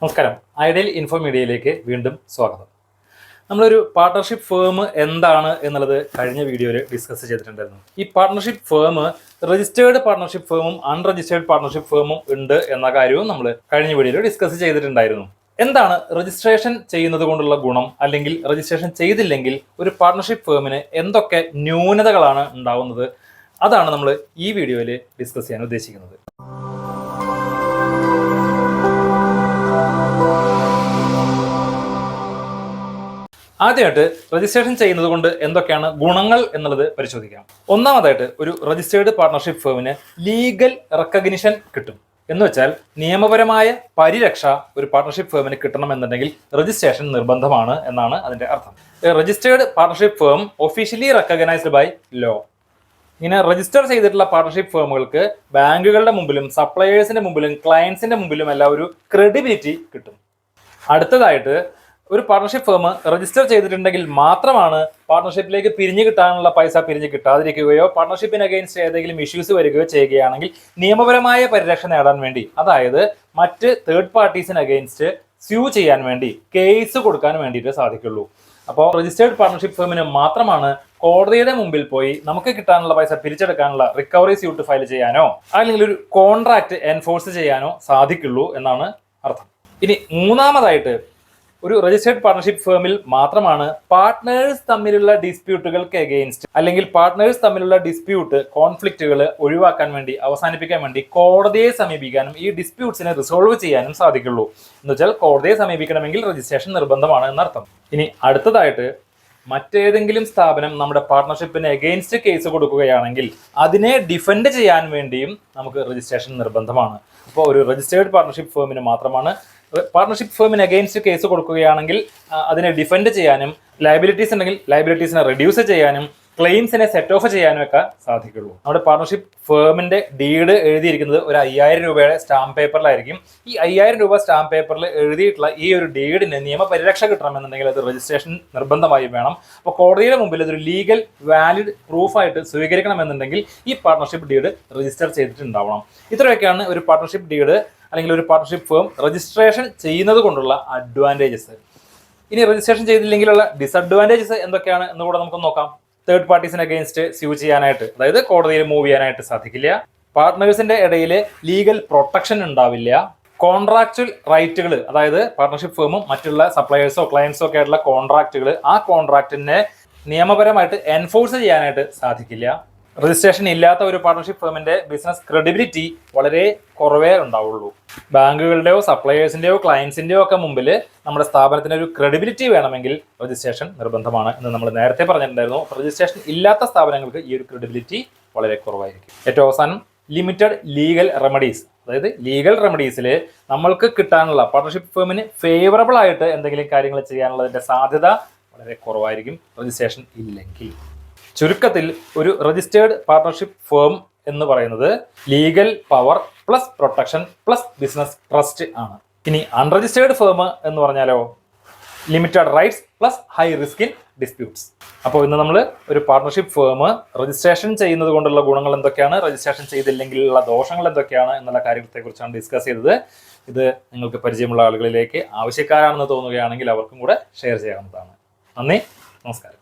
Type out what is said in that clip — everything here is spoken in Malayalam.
നമസ്കാരം. ഐഡിയൽ ഇൻഫോ മീഡിയയിലേക്ക് വീണ്ടും സ്വാഗതം. നമ്മളൊരു പാർട്ട്ണർഷിപ്പ് ഫേം എന്താണ് എന്നുള്ളത് കഴിഞ്ഞ വീഡിയോയിൽ ഡിസ്കസ് ചെയ്തിട്ടുണ്ടായിരുന്നു. ഈ പാർട്ട്ണർഷിപ്പ് ഫേം രജിസ്റ്റേർഡ് പാർട്ട്ണർഷിപ്പ് ഫേമും അൺരജിസ്റ്റേർഡ് പാർട്ട്ണർഷിപ്പ് ഫേമും ഉണ്ട് എന്ന കാര്യവും നമ്മൾ കഴിഞ്ഞ വീഡിയോയിൽ ഡിസ്കസ് ചെയ്തിട്ടുണ്ടായിരുന്നു. എന്താണ് രജിസ്ട്രേഷൻ ചെയ്യുന്നത് കൊണ്ടുള്ള ഗുണം അല്ലെങ്കിൽ രജിസ്ട്രേഷൻ ചെയ്തില്ലെങ്കിൽ ഒരു പാർട്ട്ണർഷിപ്പ് ഫേമിന് എന്തൊക്കെ ന്യൂനതകളാണ് ഉണ്ടാവുന്നത്? അതാണ് നമ്മൾ ഈ വീഡിയോയിൽ ഡിസ്കസ് ചെയ്യാൻ ഉദ്ദേശിക്കുന്നത്. ആദ്യമായിട്ട് രജിസ്ട്രേഷൻ ചെയ്യുന്നത് കൊണ്ട് എന്തൊക്കെയാണ് ഗുണങ്ങൾ എന്നുള്ളത് പരിശോധിക്കാം. ഒന്നാമതായിട്ട് ഒരു രജിസ്റ്റേർഡ് പാർട്ണർഷിപ്പ് ഫേമിന് ലീഗൽ റെക്കഗ്നിഷൻ കിട്ടും. എന്ന് വെച്ചാൽ നിയമപരമായ പരിരക്ഷ ഒരു പാർട്ണർഷിപ്പ് ഫേമിന് കിട്ടണമെന്നുണ്ടെങ്കിൽ രജിസ്ട്രേഷൻ നിർബന്ധമാണ് എന്നാണ് അതിന്റെ അർത്ഥം. Registered partnership firm officially recognised by law ഇങ്ങനെ രജിസ്റ്റർ ചെയ്തിട്ടുള്ള പാർട്ണർഷിപ്പ് ഫേമുകൾക്ക് ബാങ്കുകളുടെ മുമ്പിലും സപ്ലയേഴ്സിന്റെ മുമ്പിലും ക്ലയൻസിന്റെ മുമ്പിലും എല്ലാം ഒരു ക്രെഡിബിലിറ്റി കിട്ടും. അടുത്തതായിട്ട് ഒരു പാർട്ണർഷിപ്പ് ഫേം രജിസ്റ്റർ ചെയ്തിട്ടുണ്ടെങ്കിൽ മാത്രമാണ് പാർട്ണർഷിപ്പിലേക്ക് പിരിഞ്ഞു കിട്ടാനുള്ള പൈസ പിരിഞ്ഞു കിട്ടാതിരിക്കുകയോ പാർട്ണർഷിപ്പിന് അഗെയിൻസ്റ്റ് ഏതെങ്കിലും ഇഷ്യൂസ് വരികയോ ചെയ്യുകയാണെങ്കിൽ നിയമപരമായ പരിരക്ഷ നേടാൻ വേണ്ടി അതായത് മറ്റ് തേർഡ് പാർട്ടീസിന് അഗെയിൻസ്റ്റ് സ്യൂ ചെയ്യാൻ വേണ്ടി കേസ് കൊടുക്കാൻ വേണ്ടിയിട്ട് സാധിക്കുള്ളൂ. അപ്പോൾ രജിസ്റ്റേർഡ് പാർട്ണർഷിപ്പ് ഫേമിന് മാത്രമാണ് കോടതിയുടെ മുമ്പിൽ പോയി നമുക്ക് കിട്ടാനുള്ള പൈസ പിരിച്ചെടുക്കാനുള്ള റിക്കവറി സ്യൂട്ട് ഫയൽ ചെയ്യാനോ അല്ലെങ്കിൽ ഒരു കോൺട്രാക്ട് എൻഫോഴ്സ് ചെയ്യാനോ സാധിക്കുള്ളൂ എന്നാണ് അർത്ഥം. ഇനി മൂന്നാമതായിട്ട് ഒരു രജിസ്റ്റേർഡ് പാർട്ണർഷിപ്പ് ഫേമിൽ മാത്രമാണ് പാർട്ട്നേഴ്സ് തമ്മിലുള്ള ഡിസ്പ്യൂട്ടുകൾക്ക് എഗെയിൻസ്റ്റ് അല്ലെങ്കിൽ പാർട്ട്നേഴ്സ് തമ്മിലുള്ള ഡിസ്പ്യൂട്ട് കോൺഫ്ലിക്റ്റുകൾ ഒഴിവാക്കാൻ വേണ്ടി അവസാനിപ്പിക്കാൻ വേണ്ടി കോടതിയെ സമീപിക്കാനും ഈ ഡിസ്പ്യൂട്ട്സിനെ റിസോൾവ് ചെയ്യാനും സാധിക്കുള്ളൂ. എന്ന് വെച്ചാൽ കോടതിയെ സമീപിക്കണമെങ്കിൽ രജിസ്ട്രേഷൻ നിർബന്ധമാണ് എന്നർത്ഥം. ഇനി അടുത്തതായിട്ട് മറ്റേതെങ്കിലും സ്ഥാപനം നമ്മുടെ പാർട്ട്ണർഷിപ്പിന് എഗെയിൻസ്റ്റ് കേസ് കൊടുക്കുകയാണെങ്കിൽ അതിനെ ഡിഫെൻഡ് ചെയ്യാൻ വേണ്ടിയും നമുക്ക് രജിസ്ട്രേഷൻ നിർബന്ധമാണ്. അപ്പോൾ ഒരു രജിസ്റ്റേർഡ് പാർട്ണർഷിപ്പ് ഫേമിന് മാത്രമാണ് പാർട്ണർഷിപ്പ് ഫേമിന് എഗെയിൻസ്റ്റ് കേസ് കൊടുക്കുകയാണെങ്കിൽ അതിനെ ഡിഫെൻഡ് ചെയ്യാനും ലയബിലിറ്റീസ് ഉണ്ടെങ്കിൽ ലയബിലിറ്റീസിനെ റെഡ്യൂസ് ചെയ്യാനും ക്ലെയിംസിനെ സെറ്റ് ഓഫ് ചെയ്യാനും ഒക്കെ സാധിക്കുള്ളൂ. നമ്മുടെ പാർട്ണർഷിപ്പ് ഫേമിന്റെ ഡീഡ് എഴുതിയിരിക്കുന്നത് ഒരു അയ്യായിരം രൂപയുടെ സ്റ്റാമ്പ് പേപ്പറിലായിരിക്കും ഈ അയ്യായിരം രൂപ സ്റ്റാമ്പ് പേപ്പറിൽ എഴുതിയിട്ടുള്ള ഈ ഒരു ഡീഡിന് നിയമപരിരക്ഷ കിട്ടണമെന്നുണ്ടെങ്കിൽ അത് രജിസ്ട്രേഷൻ നിർബന്ധമായി വേണം. അപ്പോൾ കോടതിയുടെ മുമ്പിൽ ഇതൊരു ലീഗൽ വാലിഡ് പ്രൂഫായിട്ട് സ്വീകരിക്കണമെന്നുണ്ടെങ്കിൽ ഈ പാർട്ണർഷിപ്പ് ഡീഡ് രജിസ്റ്റർ ചെയ്തിട്ടുണ്ടാവണം. ഇത്രയൊക്കെയാണ് ഒരു പാർട്ണർഷിപ്പ് ഡീഡ് അല്ലെങ്കിൽ ഒരു പാർട്ണർഷിപ്പ് ഫേം രജിസ്ട്രേഷൻ ചെയ്യുന്നത് കൊണ്ടുള്ള അഡ്വാന്റേജസ് ഇനി രജിസ്ട്രേഷൻ ചെയ്തില്ലെങ്കിലുള്ള ഡിസഡ്വാന്റേജസ് എന്തൊക്കെയാണ് എന്ന് കൂടെ നമുക്ക് നോക്കാം. തേർഡ് പാർട്ടീസിന് അഗെയിൻസ്റ്റ് സ്യൂ ചെയ്യാനായിട്ട് അതായത് കോടതിയിൽ മൂവ് ചെയ്യാനായിട്ട് സാധിക്കില്ല. പാർട്ട്നേഴ്സിന്റെ ഇടയിൽ ലീഗൽ പ്രൊട്ടക്ഷൻ ഉണ്ടാവില്ല. കോൺട്രാക്ച്വൽ റൈറ്റുകൾ അതായത് പാർട്ണർഷിപ്പ് ഫേമും മറ്റുള്ള സപ്ലയേഴ്സോ ക്ലയൻസോ ഒക്കെ ആയിട്ടുള്ള കോൺട്രാക്റ്റുകൾ ആ കോൺട്രാക്റ്റിനെ നിയമപരമായിട്ട് എൻഫോഴ്സ് ചെയ്യാനായിട്ട് സാധിക്കില്ല. രജിസ്ട്രേഷൻ ഇല്ലാത്ത ഒരു പാർട്ണർഷിപ്പ് ഫേമിന്റെ ബിസിനസ് ക്രെഡിബിലിറ്റി വളരെ കുറവേ ഉണ്ടാവുള്ളൂ. ബാങ്കുകളുടെയോ സപ്ലയേഴ്സിന്റെയോ ക്ലയൻസിന്റെയോ ഒക്കെ മുമ്പിൽ നമ്മുടെ സ്ഥാപനത്തിന് ഒരു ക്രെഡിബിലിറ്റി വേണമെങ്കിൽ രജിസ്ട്രേഷൻ നിർബന്ധമാണ് എന്ന് നമ്മൾ നേരത്തെ പറഞ്ഞിട്ടുണ്ടായിരുന്നു. രജിസ്ട്രേഷൻ ഇല്ലാത്ത സ്ഥാപനങ്ങൾക്ക് ഈ ഒരു ക്രെഡിബിലിറ്റി വളരെ കുറവായിരിക്കും. ഏറ്റവും അവസാനം ലിമിറ്റഡ് ലീഗൽ റെമഡീസ് അതായത് ലീഗൽ റെമഡീസിൽ നമ്മൾക്ക് കിട്ടാനുള്ള പാർട്ണർഷിപ്പ് ഫേമിന് ഫേവറബിൾ ആയിട്ട് എന്തെങ്കിലും കാര്യങ്ങൾ ചെയ്യാനുള്ളതിന്റെ സാധ്യത വളരെ കുറവായിരിക്കും. രജിസ്ട്രേഷൻ ഇല്ലെങ്കിൽ. ചുരുക്കത്തിൽ ഒരു രജിസ്റ്റേർഡ് പാർട്ണർഷിപ്പ് ഫേം എന്ന് പറയുന്നത് legal power plus protection plus business trust ആണ്. ഇനി അൺരജിസ്റ്റേർഡ് ഫേം എന്ന് പറഞ്ഞാലോ? Limited rights plus high risk in disputes. അപ്പോൾ ഇന്ന് നമ്മൾ ഒരു പാർട്ണർഷിപ്പ് ഫേം രജിസ്ട്രേഷൻ ചെയ്യുന്നത് കൊണ്ടുള്ള ഗുണങ്ങൾ എന്തൊക്കെയാണ്? രജിസ്ട്രേഷൻ ചെയ്തില്ലെങ്കിൽ ഉള്ള ദോഷങ്ങൾ എന്തൊക്കെയാണ്? എന്നുള്ള കാര്യത്തെക്കുറിച്ചാണ് ഡിസ്കസ് ചെയ്തത്. ഇത് നിങ്ങൾക്ക് പരിചയമുള്ള ആളുകളിലേക്ക് ആവശ്യക്കാരാണെന്ന് തോന്നുകയാണെങ്കിൽ അവർക്കും കൂടെ ഷെയർ ചെയ്യാവുന്നതാണ്. നന്ദി. നമസ്കാരം.